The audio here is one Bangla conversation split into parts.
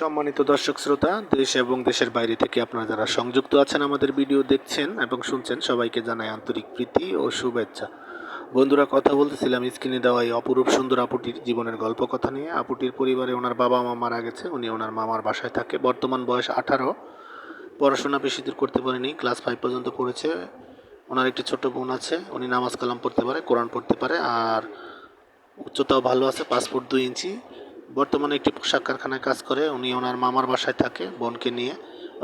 সম্মানিত দর্শক শ্রোতা, দেশ এবং দেশের বাইরে থেকে আপনারা যারা সংযুক্ত আছেন আমাদের ভিডিও দেখছেন এবং শুনছেন, সবাইকে জানাই আন্তরিক প্রীতি ও শুভেচ্ছা। বন্ধুরা, কথা বলতেছিলাম স্ক্রিনে দেওয়া এই অপরূপ সুন্দর আপুটির জীবনের গল্প কথা নিয়ে। আপুটির পরিবারে ওনার বাবা মা মারা গেছে, উনি ওনার মামার বাসায় থাকে। বর্তমান বয়স আঠারো। পড়াশোনা বেশি দূর করতে পারেনি, ক্লাস ফাইভ পর্যন্ত পড়েছে। ওনার একটি ছোট বোন আছে, উনি নামাজ কালাম পড়তে পারে, কোরআন পড়তে পারে, আর উচ্চতাও ভালো আছে পাসপোর্ট দুই ইঞ্চি। বর্তমানে একটি পোশাক কারখানায় কাজ করে, উনি ওনার মামার বাসায় থাকে, বোনকে নিয়ে।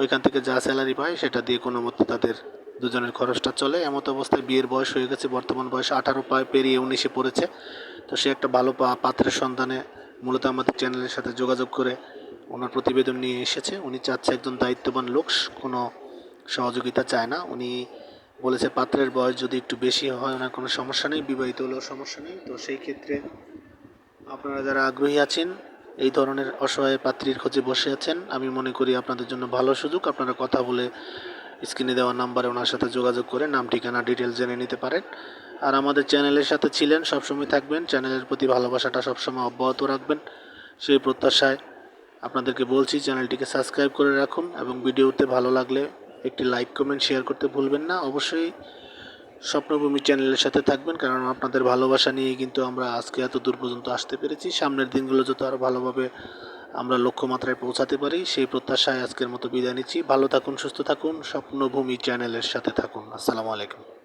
ওইখান থেকে যা স্যালারি পায়, সেটা দিয়ে কোনো মতো তাদের দুজনের খরচটা চলে। এমত অবস্থায় বিয়ের বয়স হয়ে গেছে, বর্তমান বয়স আঠারো, পায় পেরিয়ে উনিশে পড়েছে। তো সে একটা ভালো পাত্রের সন্ধানে মূলত আমাদের চ্যানেলের সাথে যোগাযোগ করে ওনার প্রতিবেদন নিয়ে এসেছে। উনি চাচ্ছে একজন দায়িত্ববান লোক, কোনো সহযোগিতা চায় না। উনি বলেছে, পাত্রের বয়স যদি একটু বেশি হয়, ওনার কোনো সমস্যা নেই, বিবাহিত হলেও সমস্যা নেই। তো সেই ক্ষেত্রে আপনারা যারা আগ্রহী আছেন, এই ধরনের অসহায় পাত্রীর খোঁজে বসে আছেন, আমি মনে করি আপনাদের জন্য ভালো সুযোগ। আপনারা কথা বলে স্ক্রিনে দেওয়া নাম্বারে ওনার সাথে যোগাযোগ করে নাম, ঠিকানা ডিটেলস জেনে নিতে পারেন। আর আমাদের চ্যানেলের সাথে ছিলেন, সবসময় থাকবেন। চ্যানেলের প্রতি ভালোবাসাটা সবসময় অব্যাহত রাখবেন। সেই প্রত্যাশায় আপনাদেরকে বলছি, চ্যানেলটিকে সাবস্ক্রাইব করে রাখুন এবং ভিডিওতে ভালো লাগলে একটি লাইক, কমেন্ট শেয়ার করতে ভুলবেন না। অবশ্যই স্বপ্নভূমি চ্যানেলের সাথে থাকবেন, কারণ আপনাদের ভালোবাসা নিয়ে কিন্তু আমরা আজকে এত দূর পর্যন্ত আসতে পেরেছি। সামনের দিনগুলো যত আরও ভালোভাবে আমরা লক্ষ্যমাত্রায় পৌঁছাতে পারি, সেই প্রত্যাশায় আজকের মতো বিদায় নিচ্ছি। ভালো থাকুন, সুস্থ থাকুন, স্বপ্নভূমি চ্যানেলের সাথে থাকুন। আসসালামু আলাইকুম।